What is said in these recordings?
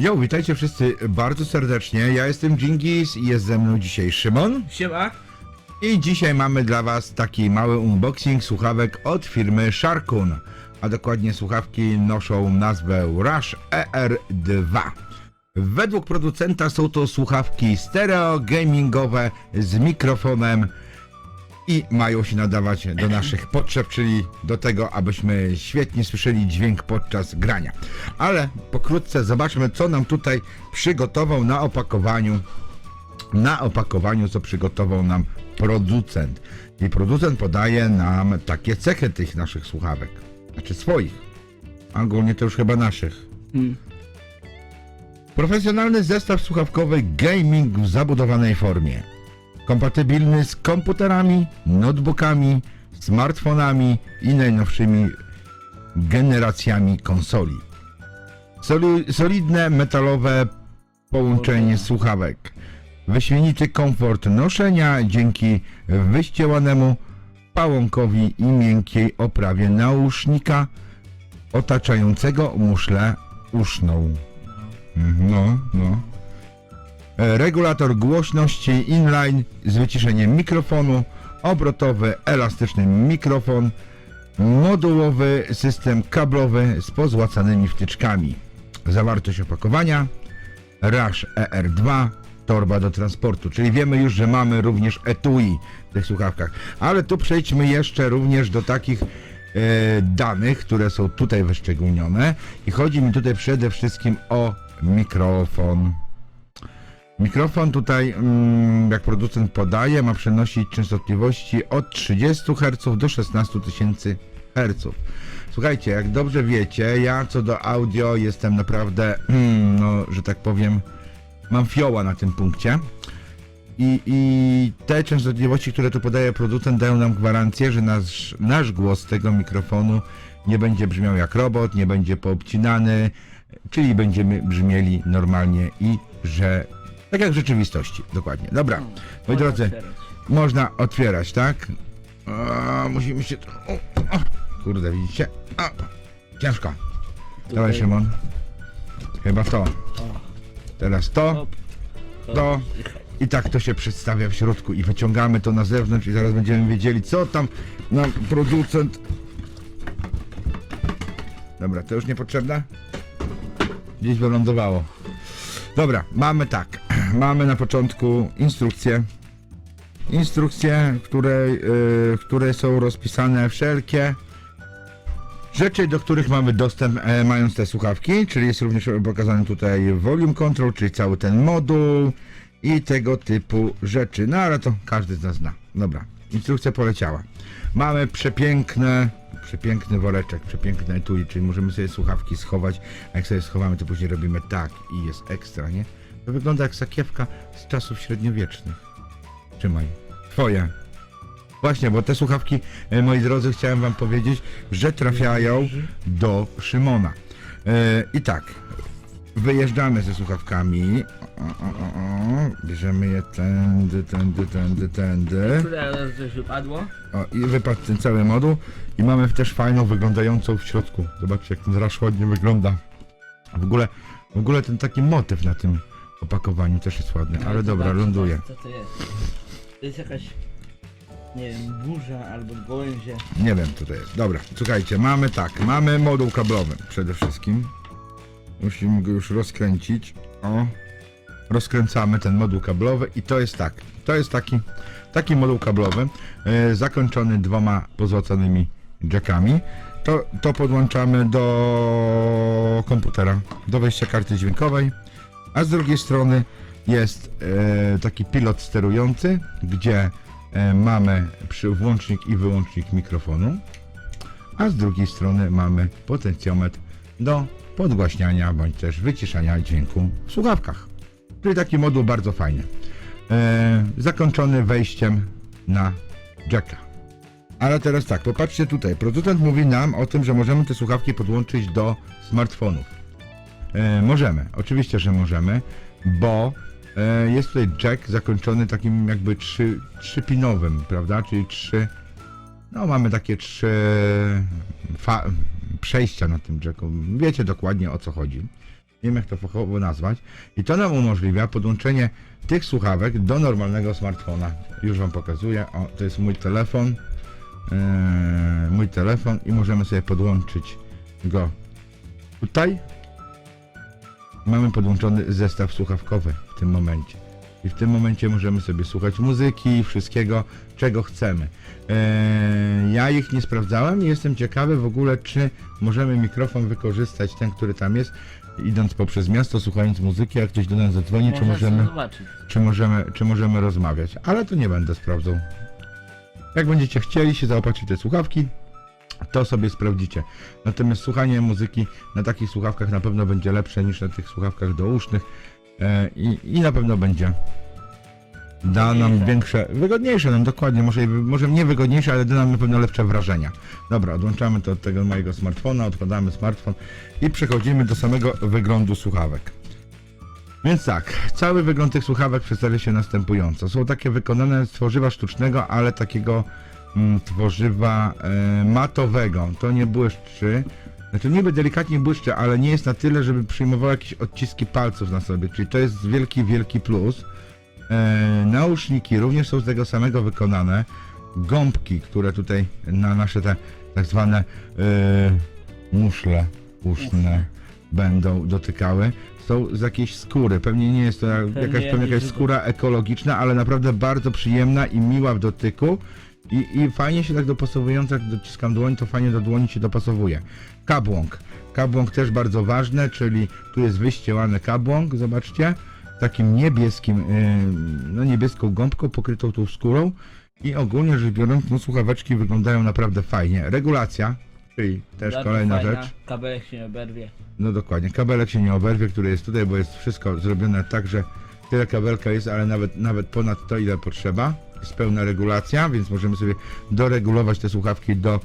Jo, witajcie wszyscy bardzo serdecznie. Ja jestem Dżingis i jest ze mną dzisiaj Szymon. Siema. I dzisiaj mamy dla Was taki mały unboxing słuchawek od firmy Sharkun. A dokładnie słuchawki noszą nazwę Rush ER2. Według producenta są to słuchawki stereo gamingowe z mikrofonem i mają się nadawać do naszych potrzeb, czyli do tego, abyśmy świetnie słyszeli dźwięk podczas grania. Ale pokrótce zobaczmy, co nam tutaj przygotował na opakowaniu na opakowaniu, co przygotował nam producent. I producent podaje nam takie cechy tych naszych słuchawek. Znaczy swoich. A ogólnie to już chyba naszych. Hmm. Profesjonalny zestaw słuchawkowy gaming w zabudowanej formie. Kompatybilny z komputerami, notebookami, smartfonami i najnowszymi generacjami konsoli. Soli- solidne metalowe połączenie słuchawek. Wyśmienity komfort noszenia dzięki wyściełanemu pałąkowi i miękkiej oprawie nausznika otaczającego muszlę uszną. No, no. E, Regulator głośności inline z wyciszeniem mikrofonu, obrotowy elastyczny mikrofon, modułowy system kablowy z pozłacanymi wtyczkami. Zawartość opakowania Rush ER2 torba do transportu, czyli wiemy już, że mamy również etui w tych słuchawkach. Ale tu przejdźmy jeszcze również do takich e, danych, które są tutaj wyszczególnione i chodzi mi tutaj przede wszystkim o mikrofon. Mikrofon tutaj, mm, jak producent podaje, ma przenosić częstotliwości od 30 Hz do 16 tysięcy Hz. Słuchajcie, jak dobrze wiecie, ja co do audio jestem naprawdę, mm, no, że tak powiem, mam fioła na tym punkcie. I, I te częstotliwości, które tu podaje producent, dają nam gwarancję, że nasz, nasz głos tego mikrofonu nie będzie brzmiał jak robot, nie będzie poobcinany, czyli będziemy brzmieli normalnie i że tak jak w rzeczywistości, dokładnie. Dobra, moi drodzy, można otwierać, tak? A, musimy się. O, o, kurde, widzicie? A, ciężko. Dawaj, Szymon. Chyba to. Teraz to, to. I tak to się przedstawia w środku i wyciągamy to na zewnątrz i zaraz będziemy wiedzieli, co tam nam producent. Dobra, to już niepotrzebne? Gdzieś wylądowało. Dobra, mamy tak. Mamy na początku. Instrukcje, w której, yy, w której są rozpisane wszelkie rzeczy, do których mamy dostęp e, mając te słuchawki, czyli jest również pokazany tutaj volume control, czyli cały ten moduł i tego typu rzeczy. No ale to każdy z nas zna. Dobra, instrukcja poleciała. Mamy przepiękne, przepiękny woreczek, przepiękne etui, czyli możemy sobie słuchawki schować, a jak sobie schowamy, to później robimy tak i jest ekstra, nie? To wygląda jak sakiewka z czasów średniowiecznych. Trzymaj. Twoje. Właśnie, bo te słuchawki, e, moi drodzy, chciałem wam powiedzieć, że trafiają do Szymona. E, I tak, wyjeżdżamy ze słuchawkami. O, o, o, o. Bierzemy je tędy, tędy, tędy, tędy. Raz coś wypadło? O, i wypadł ten cały moduł. I mamy też fajną, wyglądającą w środku. Zobaczcie, jak ten rasz ładnie wygląda. W ogóle, w ogóle ten taki motyw na tym opakowaniu też jest ładny, ale dobra, Zobacz, ląduje. Co to jest? To jest jakaś, nie wiem, burza albo gołęzie. Nie wiem co to jest. Dobra, słuchajcie, mamy tak, mamy moduł kablowy przede wszystkim. Musimy go już rozkręcić. O. Rozkręcamy ten moduł kablowy i to jest tak. To jest taki, taki moduł kablowy, e, zakończony dwoma pozłacanymi jackami. To, to podłączamy do komputera, do wejścia karty dźwiękowej, a z drugiej strony jest e, taki pilot sterujący, gdzie e, mamy przy włącznik i wyłącznik mikrofonu, a z drugiej strony mamy potencjometr do podgłaśniania bądź też wyciszania dźwięku w słuchawkach. Czyli taki moduł bardzo fajny. E, zakończony wejściem na jacka. Ale teraz tak, popatrzcie tutaj. Producent mówi nam o tym, że możemy te słuchawki podłączyć do smartfonów. E, możemy, oczywiście, że możemy, bo e, jest tutaj jack zakończony takim jakby trzy, trzypinowym, prawda? Czyli trzy. No, mamy takie trzy fa- przejścia na tym jacku. Wiecie dokładnie o co chodzi. Nie wiem jak to fachowo nazwać. I to nam umożliwia podłączenie tych słuchawek do normalnego smartfona. Już Wam pokazuję. O, to jest mój telefon. Yy, mój telefon i możemy sobie podłączyć go tutaj. Mamy podłączony zestaw słuchawkowy w tym momencie. I w tym momencie możemy sobie słuchać muzyki, wszystkiego, czego chcemy. Eee, ja ich nie sprawdzałem i jestem ciekawy w ogóle, czy możemy mikrofon wykorzystać, ten, który tam jest, idąc poprzez miasto, słuchając muzyki, jak ktoś do nas zadzwoni, czy Można możemy, zobaczyć. czy, możemy, czy możemy rozmawiać. Ale to nie będę sprawdzał. Jak będziecie chcieli się zaopatrzyć w te słuchawki, to sobie sprawdzicie. Natomiast słuchanie muzyki na takich słuchawkach na pewno będzie lepsze niż na tych słuchawkach dousznych e, i, i na pewno będzie da nam większe, wygodniejsze nam dokładnie, może, może nie wygodniejsze, ale da nam na pewno lepsze wrażenia. Dobra, odłączamy to od tego mojego smartfona, odkładamy smartfon i przechodzimy do samego wyglądu słuchawek. Więc tak, cały wygląd tych słuchawek przedstawia się następująco. Są takie wykonane z tworzywa sztucznego, ale takiego tworzywa e, matowego. To nie błyszczy. Znaczy niby delikatnie błyszczy, ale nie jest na tyle, żeby przyjmowało jakieś odciski palców na sobie. Czyli to jest wielki, wielki plus. E, nauszniki również są z tego samego wykonane. Gąbki, które tutaj na nasze te tak zwane e, muszle uszne będą dotykały, są z jakiejś skóry. Pewnie nie jest to jakaś, pewnie jakaś skóra ekologiczna, ale naprawdę bardzo przyjemna i miła w dotyku. I, I fajnie się tak dopasowując, jak dociskam dłoń, to fajnie do dłoni się dopasowuje. Kabłąk. Kabłąk też bardzo ważne, czyli tu jest wyścielany kabłąk, zobaczcie, takim niebieskim, yy, no niebieską gąbką pokrytą tą skórą i ogólnie rzecz biorąc, no słuchaweczki wyglądają naprawdę fajnie. Regulacja, czyli też Bardzo kolejna fajna, rzecz. Kabelek się nie oberwie. No dokładnie, kabelek się nie oberwie, który jest tutaj, bo jest wszystko zrobione tak, że tyle kabelka jest, ale nawet, nawet ponad to, ile potrzeba. Jest pełna regulacja, więc możemy sobie doregulować te słuchawki do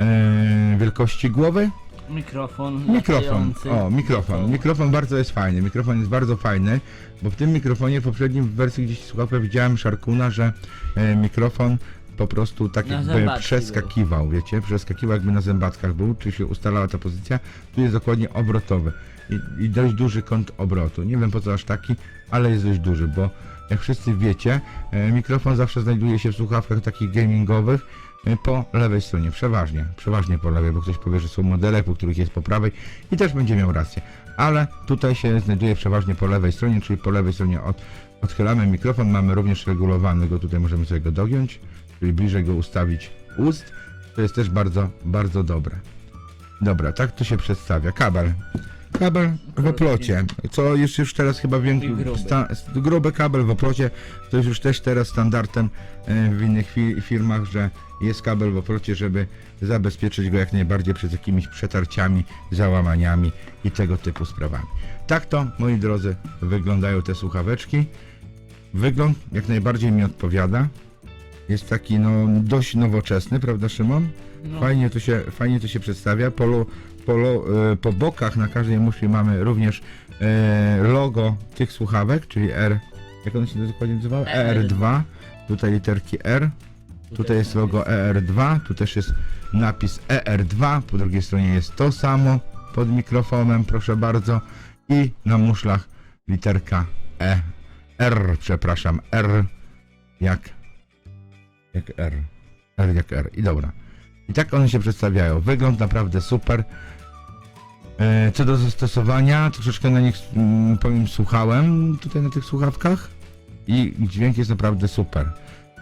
e, wielkości głowy. Mikrofon. Mikrofon, latający. o mikrofon. Mikrofon bardzo jest fajny, mikrofon jest bardzo fajny, bo w tym mikrofonie w poprzednim wersji gdzieś słuchawkę widziałem Szarkuna, że e, mikrofon po prostu tak Na jakby zębatki przeskakiwał, wiecie, przeskakiwał jakby na zębatkach był, czy się ustalała ta pozycja, tu jest dokładnie obrotowy i, i dość duży kąt obrotu, nie wiem po co aż taki, ale jest dość duży, bo jak wszyscy wiecie, e, mikrofon zawsze znajduje się w słuchawkach takich gamingowych e, po lewej stronie, przeważnie, przeważnie po lewej, bo ktoś powie, że są modele, po których jest po prawej i też będzie miał rację, ale tutaj się znajduje przeważnie po lewej stronie, czyli po lewej stronie od, odchylamy mikrofon, mamy również regulowany go, tutaj możemy sobie go dogiąć, czyli bliżej go ustawić ust, to jest też bardzo, bardzo dobre. Dobra, tak to się przedstawia. Kabel. Kabel w oplocie, co jest już teraz chyba większy, gruby. sta, gruby kabel w oplocie, to jest już też teraz standardem e, w innych fi, firmach, że jest kabel w oplocie, żeby zabezpieczyć go jak najbardziej przed jakimiś przetarciami, załamaniami i tego typu sprawami. Tak to, moi drodzy, wyglądają te słuchaweczki. Wygląd jak najbardziej mi odpowiada. Jest taki no dość nowoczesny, prawda Szymon? No, Fajnie to się, fajnie to się przedstawia. Po, po, e, po bokach na każdej muszli mamy również e, logo tych słuchawek, czyli R. Jak one się dokładnie nazywały? ER2. ER2. Tutaj literki R. Tutaj jest logo ER2. Tu też jest napis ER2. Po drugiej stronie jest to samo pod mikrofonem, proszę bardzo. I na muszlach literka E. R, przepraszam, R jak jak R. R jak R. I dobra. I tak one się przedstawiają. Wygląd naprawdę super. E, Co do zastosowania, troszeczkę na nich mm, powiem słuchałem tutaj na tych słuchawkach i dźwięk jest naprawdę super.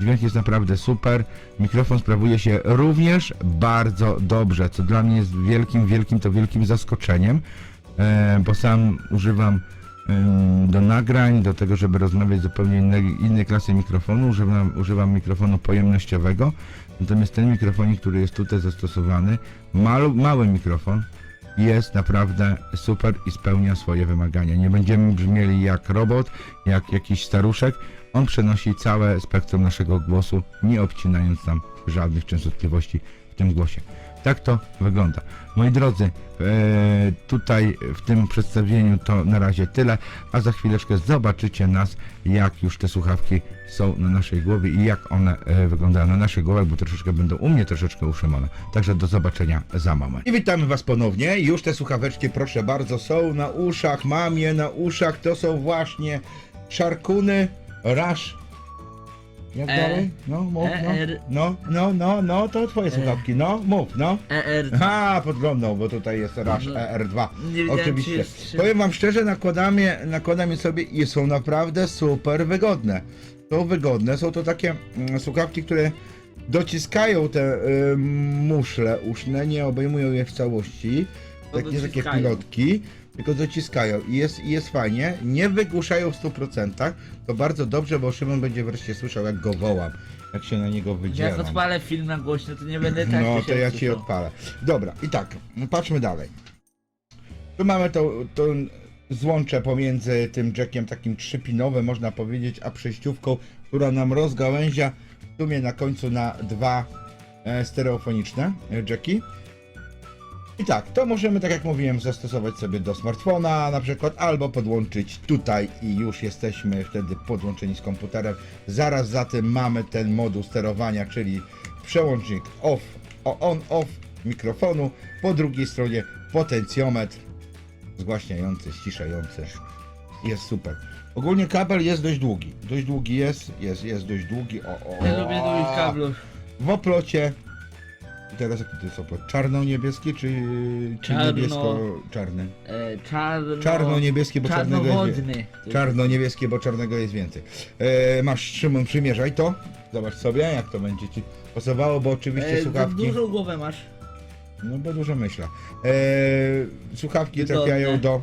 Dźwięk jest naprawdę super. Mikrofon sprawuje się również bardzo dobrze, co dla mnie jest wielkim, wielkim to wielkim zaskoczeniem, e, bo sam używam do nagrań, do tego, żeby rozmawiać zupełnie innej, innej klasy mikrofonu, używam, używam mikrofonu pojemnościowego, natomiast ten mikrofonik, który jest tutaj zastosowany, mały mikrofon, jest naprawdę super i spełnia swoje wymagania. Nie będziemy brzmieli jak robot, jak jakiś staruszek. On przenosi całe spektrum naszego głosu, nie obcinając tam żadnych częstotliwości w tym głosie. Tak to wygląda. Moi drodzy, e, tutaj w tym przedstawieniu to na razie tyle, a za chwileczkę zobaczycie nas, jak już te słuchawki są na naszej głowie i jak one e, wyglądają na naszych głowach, bo troszeczkę będą u mnie, troszeczkę u Szymona. Także do zobaczenia za moment. I witamy Was ponownie. Już te słuchaweczki, proszę bardzo, są na uszach, mam je na uszach. To są właśnie szarkuny Rush. Jak E, dalej? No, mów, no. ER. No, no, no, no, to twoje słuchawki, no, mów, no. ER. Ha, podglądał, bo tutaj jest Rush No. ER2. Nie wiedziałem, czy Oczywiście. jest trzy. Powiem wam szczerze, nakładam je, nakładam je sobie i są naprawdę super wygodne. Są wygodne, są to takie mm, słuchawki, które dociskają te y, muszle uszne, nie obejmują je w całości. Tak, takie dociskają. pilotki, tylko dociskają i jest, i jest fajnie. Nie wygłuszają w 100%. To bardzo dobrze, bo Szymon będzie wreszcie słyszał, jak go wołam, jak się na niego Jak wydzielam. odpalę film na głośno, to nie będę tak No to ja ci usłyszał. odpalę. Dobra, i tak, patrzmy dalej. Tu mamy to, to złącze pomiędzy tym jackiem takim trzypinowym, można powiedzieć, a przejściówką, która nam rozgałęzia w sumie na końcu na dwa e, stereofoniczne e, jacki. I tak, to możemy, tak jak mówiłem, zastosować sobie do smartfona na przykład, albo podłączyć tutaj i już jesteśmy wtedy podłączeni z komputerem. Zaraz za tym mamy ten moduł sterowania, czyli przełącznik off, o on, off mikrofonu, po drugiej stronie potencjometr zgłaśniający, ściszający. Jest super. Ogólnie kabel jest dość długi. Dość długi jest, jest, jest dość długi. O, o, Ja lubię długich kablów. w oplocie. I teraz jaki to jest oplot? Czarno-niebieski czy, czy Czarno- niebiesko-czarny? E, czarno... Czarno-niebieskie, bo czarnego jest więcej. Czarno-niebieskie, bo czarnego jest więcej. E, masz Szymon, przymierzaj to. Zobacz sobie, jak to będzie ci pasowało, bo oczywiście E, słuchawki. Dużą głowę masz. No bo dużo myślę. E, słuchawki Wygodne. trafiają do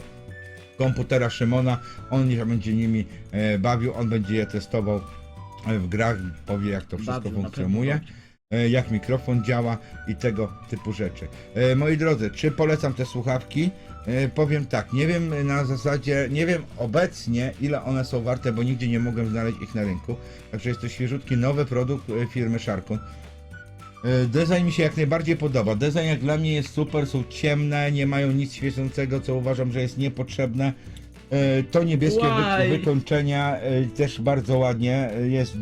komputera Szymona. On się będzie nimi e, bawił, on będzie je testował e, w grach, powie jak to wszystko Bawił, na funkcjonuje. Jak mikrofon działa i tego typu rzeczy. E, Moi drodzy, czy polecam te słuchawki? E, Powiem tak, nie wiem na zasadzie, nie wiem obecnie ile one są warte, bo nigdzie nie mogłem znaleźć ich na rynku. Także jest to świeżutki nowy produkt e, firmy Sharkun. E, Design mi się jak najbardziej podoba. Design jak dla mnie jest super, są ciemne, nie mają nic świecącego, co uważam, że jest niepotrzebne. E, To niebieskie Why? wykończenia e, też bardzo ładnie e, jest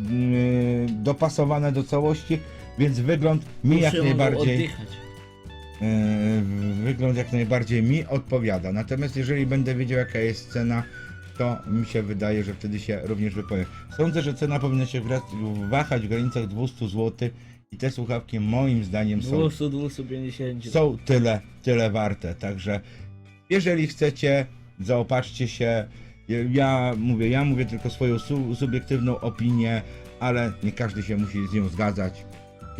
dopasowane do całości, więc wygląd mi Uszy jak najbardziej oddychać. e, wygląd jak najbardziej mi odpowiada. Natomiast jeżeli będę wiedział jaka jest cena, to mi się wydaje, że wtedy się również wypowiem. Sądzę, że cena powinna się wahać w granicach 200 zł i te słuchawki moim zdaniem są 200, 250. są tyle, tyle warte. Także jeżeli chcecie, zaopatrzcie się. Ja- Ja mówię, ja mówię tylko swoją su subiektywną opinię, ale nie każdy się musi z nią zgadzać.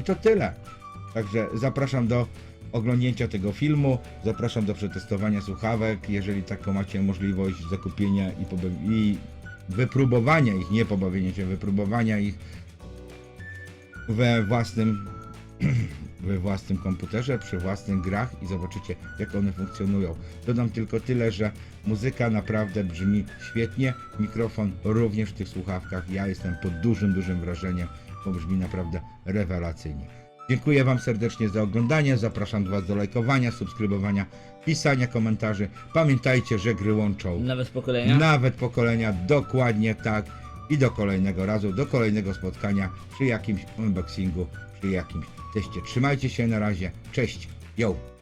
I to tyle. Także zapraszam do oglądnięcia tego filmu, zapraszam do przetestowania słuchawek, jeżeli taką macie możliwość zakupienia i, i wypróbowania ich, nie pobawienia się, wypróbowania ich we własnym we własnym komputerze, przy własnych grach i zobaczycie jak one funkcjonują. Dodam tylko tyle, że muzyka naprawdę brzmi świetnie, mikrofon również w tych słuchawkach. Ja jestem pod dużym, dużym wrażeniem, bo brzmi naprawdę rewelacyjnie. Dziękuję Wam serdecznie za oglądanie, zapraszam Was do lajkowania, subskrybowania, pisania komentarzy. Pamiętajcie, że gry łączą Nawet pokolenia. nawet pokolenia, dokładnie tak. I do kolejnego razu, do kolejnego spotkania przy jakimś unboxingu, przy jakimś teście. Trzymajcie się na razie. Cześć. Yo.